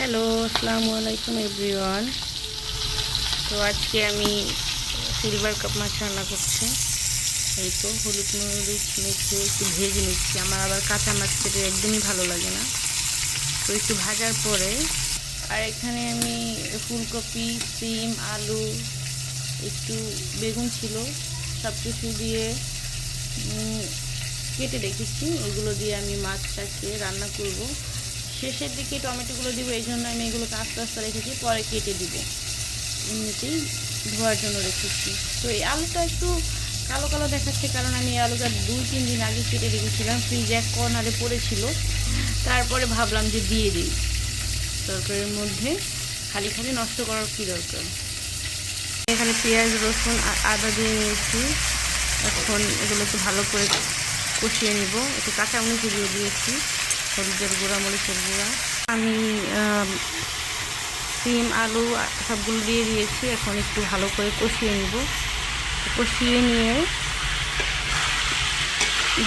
Hello আসসালামু আলাইকুম everyone. তো আজকে আমি সিলভার কাপ মাছ রান্না করছি। এই তো হলুদ মরিচ মেখে একটু ভেজে নিচ্ছি। আমার আবার কাঁচা মাছ খেতে একদমই ভালো লাগে না। তো একটু ভাজার পরে, আর এখানে আমি ফুলকপি, সিম, আলু, একটু বেগুন ছিল সব কিছু দিয়ে কেটে রেখেছি। এগুলো দিয়ে আমি মাছটাকে রান্না করব। শেষের দিকে টমেটোগুলো দিব, এই জন্য আমি এগুলোকে আস্তে আস্তে রেখেছি, পরে কেটে দিব। এমনিতেই ধোয়ার জন্য রেখেছি। তো এই আলুটা একটু কালো কালো দেখাচ্ছে, কারণ আমি এই আলুটা দুই, তিন দিন আগে কেটে রেখেছিলাম, ফ্রিজে এক কর্নারে পড়েছিল। তারপরে ভাবলাম যে দিয়ে দিই। তরকারির মধ্যে খালি খালি নষ্ট করার কী দরকার? এখানে পেঁয়াজ, রসুন আর আদা দিয়ে নিয়েছি। এখন এগুলো একটু ভালো করে কষিয়ে নিব। একটু কাঁচা মরিচ দিয়ে দিয়েছি। হলুদের গুঁড়া, মরিচের গুঁড়া। আমি সিম, আলু, সবগুলো দিয়ে দিয়েছি। এখন একটু ভালো করে কষিয়ে নিব। কষিয়ে নিয়ে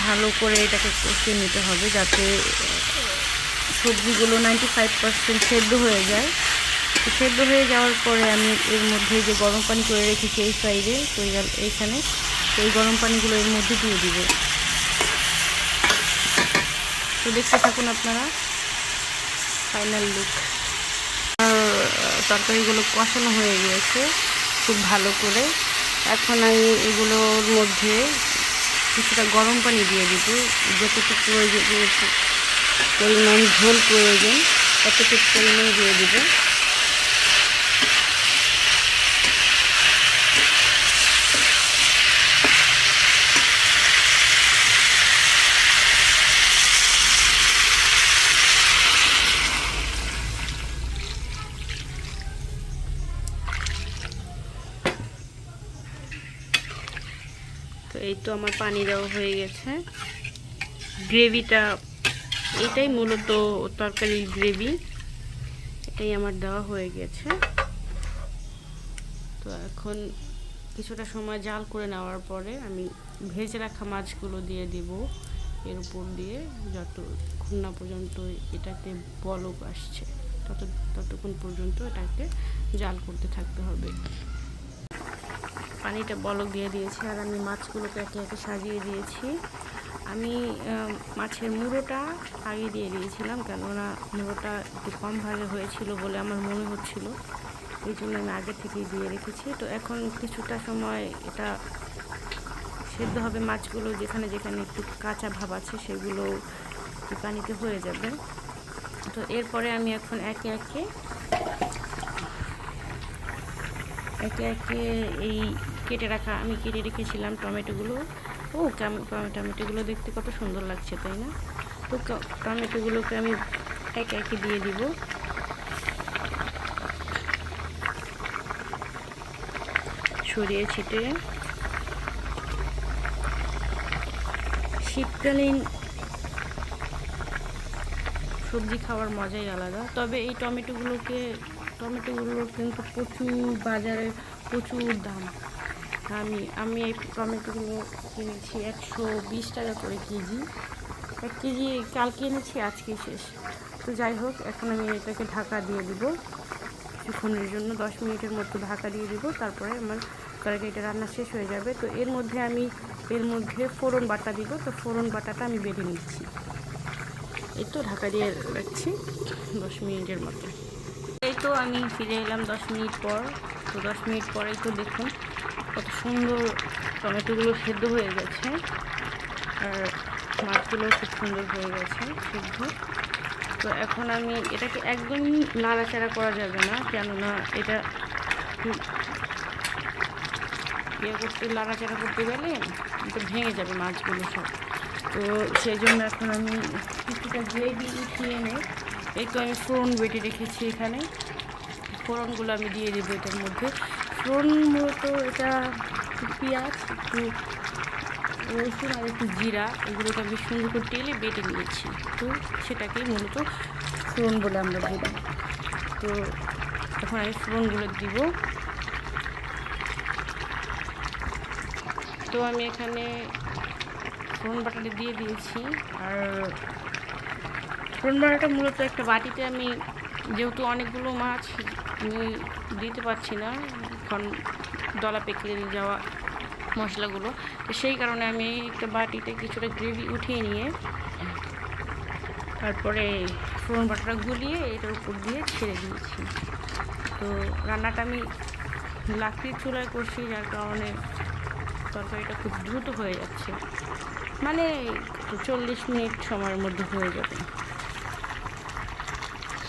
ভালো করে এটাকে কষিয়ে নিতে হবে যাতে সবজিগুলো নাইনটি ফাইভ পার্সেন্ট সেদ্ধ হয়ে যায়। সেদ্ধ হয়ে যাওয়ার পরে আমি এর মধ্যে যে গরম পানি করে রেখেছি এই সাইডে তো এইখানে এই গরম পানিগুলো এর মধ্যে দিয়ে দিব। তো দেখতে থাকুন আপনারা। ফাইনাল লুক তরকারিগুলো কষানো হয়ে গিয়েছে খুব ভালো করে। এখন আমি এগুলোর মধ্যে কিছুটা গরম পানি দিয়ে দিব, যতটুকু প্রয়োজন পরিমাণ ঝোল প্রয়োজন, ততটুকু পরিমাণ দিয়ে দিব। তো আমার পানি দেওয়া হয়ে গেছে। গ্রেভিটা, এটাই মূলত তরকারির গ্রেভি। এটাই আমার দেওয়া হয়ে গেছে। তো এখন কিছুটা সময় জাল করে নেওয়ার পরে আমি ভেজে রাখা মাছগুলো দিয়ে দিব এর উপর দিয়ে যতক্ষণ না পর্যন্ত এটাতে বলক আসছে, তত ততক্ষণ পর্যন্ত এটাকে জাল করতে থাকতে হবে। পানিটা বলক দিয়ে দিয়েছি আর আমি মাছগুলোকে একে একে সাজিয়ে দিয়েছি। আমি মাছের মুড়োটা আগে দিয়ে দিয়েছিলাম কেননা মুড়োটা একটু কম ভাগে হয়েছিল বলে আমার মনে হচ্ছিল। এই জন্য আমি আগে থেকেই দিয়ে রেখেছি। তো এখন কিছুটা সময় এটা সেদ্ধ হবে মাছগুলো যেখানে যেখানে একটু কাঁচা ভাব আছে সেগুলো পানিতে হয়ে যাবে। তো এরপরে আমি এখন একে একে একে একে এই কেটে রাখা, আমি কেটে রেখেছিলাম টমেটোগুলো। ও টমেটোগুলো দেখতে কত সুন্দর লাগছে, তাই না? তো টমেটোগুলোকে আমি একে একে দিয়ে দিব। ছড়িয়ে ছিটিয়ে শীতকালীন সবজি খাওয়ার মজাই আলাদা। তবে এই টমেটোগুলোকে টমেটোগুলোর কিন্তু প্রচুর বাজারে প্রচুর দাম। আমি আমি এই টমেটোগুলো কিনেছি একশো বিশ টাকা করে কেজি। এক কেজি কালকে এনেছি আজকে শেষ। তো যাই হোক, এখন আমি এটাকে ঢাকা দিয়ে দিব। কিছুক্ষণের জন্য, দশ মিনিটের মতো ঢাকা দিয়ে দিব। তারপরে আমার তরকারিটা রান্না শেষ হয়ে যাবে। তো এর মধ্যে আমি, এর মধ্যে ফোড়ন বাটা দিব। তো ফোড়ন বাটাটা আমি বেড়ে নিচ্ছি। এই তো ঢাকা দিয়ে রাখছি দশ মিনিটের মতো। এই তো আমি ফিরে এলাম দশ মিনিট পর। তো দশ মিনিট পরেই তো দেখুন কত সুন্দর টমেটোগুলো সেদ্ধ হয়ে গেছে। আর মাছগুলো খুব সুন্দর হয়ে গেছে সিদ্ধ। তো এখন আমি এটাকে একদমই নাড়াচাড়া করা যাবে না, কেননা এটা ইয়ে করতে, নাড়াচাড়া করতে গেলে তো ভেঙে যাবে মাছগুলো সব। তো সেই জন্য এখন আমি কিছুটা গ্রেভি উঠিয়ে এনে এই তো আমি ফোড়ন বেটে রেখেছি এখানে। ফোড়নগুলো আমি দিয়ে দেবো এটার মধ্যে। ফোড়ন মূলত এটা পেঁয়াজ, একটু রসুন আর একটু জিরা, এগুলোকে আমি সুন্দর করে তেলে বেটে নিয়েছি। তো সেটাকেই মূলত ফোড়ন বলে আমরা বলি। তো এখন আমি ফোড়নগুলো দিব। তো আমি এখানে ফোড়ন বাটাটা দিয়ে দিয়েছি। আর ফোড়ন বাটাটা মূলত একটা বাটিতে আমি যেহেতু অনেকগুলো মাছ আমি দিতে পারছি না কারণ দলা পেকে যাওয়া মশলাগুলো। তো সেই কারণে আমি একটা বাটিতে কিছুটা গ্রেভি উঠিয়ে নিয়ে, তারপরে ফোড়ন বাটাটা গুলিয়ে এটার উপর দিয়ে ছেড়ে দিয়েছি। তো রান্নাটা আমি লাকড়ির চুলায় করছি, যার কারণে তরকারিটা খুব দ্রুত হয়ে যাচ্ছে। মানে চল্লিশ মিনিট সময়ের মধ্যে হয়ে যাবে।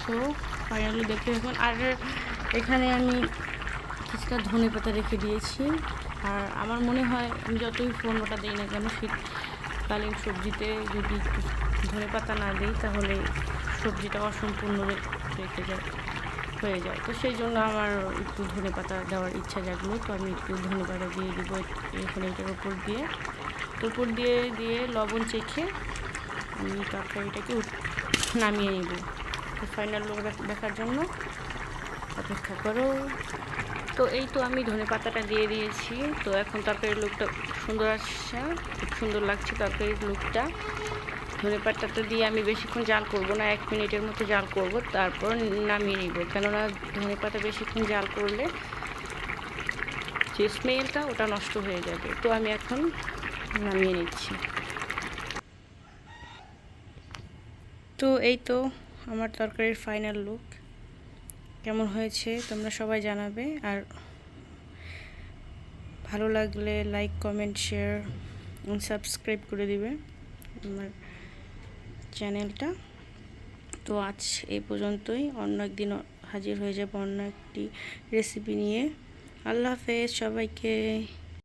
সো ফাইনালি দেখতে এখন আর এখানে আমি কিছুটা ধনে পাতা রেখে দিয়েছি। আর আমার মনে হয় আমি যতই ফোড়নোটা দিই না কেন শীতকালীন সবজিতে যদি ধনে পাতা না দিই, তাহলে সবজিটা অসম্পূর্ণ রেখে যায়, হয়ে যায়। তো সেই জন্য আমার একটু ধনে পাতা দেওয়ার ইচ্ছা জাগলো। তো আমি একটু ধনে পাতা দিয়ে দিব এখানে এটার উপর দিয়ে। তো উপর দিয়ে দিয়ে লবণ চেখে আমি তরকারিটাকে নামিয়ে নেব। তো ফাইনাল লোক দেখার জন্য। অপেক্ষা করো। তো এই তো আমি ধনে পাতাটা দিয়ে দিয়েছি। তো এখন তরকারির লুকটা সুন্দর আসছে। খুব সুন্দর লাগছে তরকারির লুকটা ধনে পাতাটা দিয়ে আমি বেশিক্ষণ জাল করব না, এক মিনিটের মতো জাল করব, তারপর নামিয়ে নিব। কেননা ধনে পাতা বেশিক্ষণ জাল করলে যে স্মেলটা ওটা নষ্ট হয়ে যাবে। তো আমি এখন নামিয়ে নিচ্ছি। তো এই তো আমার তরকারির ফাইনাল লুক কেমন হয়েছে তোমরা সবাই জানাবে। আর ভালো লাগলে লাইক কমেন্ট শেয়ার সাবস্ক্রাইব করে দিবে আমার চ্যানেলটা তো আজ এই পর্যন্তই। অন্য একদিন হাজির হয়ে যাব অন্য একটি রেসিপি নিয়ে। আল্লাহ হাফেজ সবাইকে।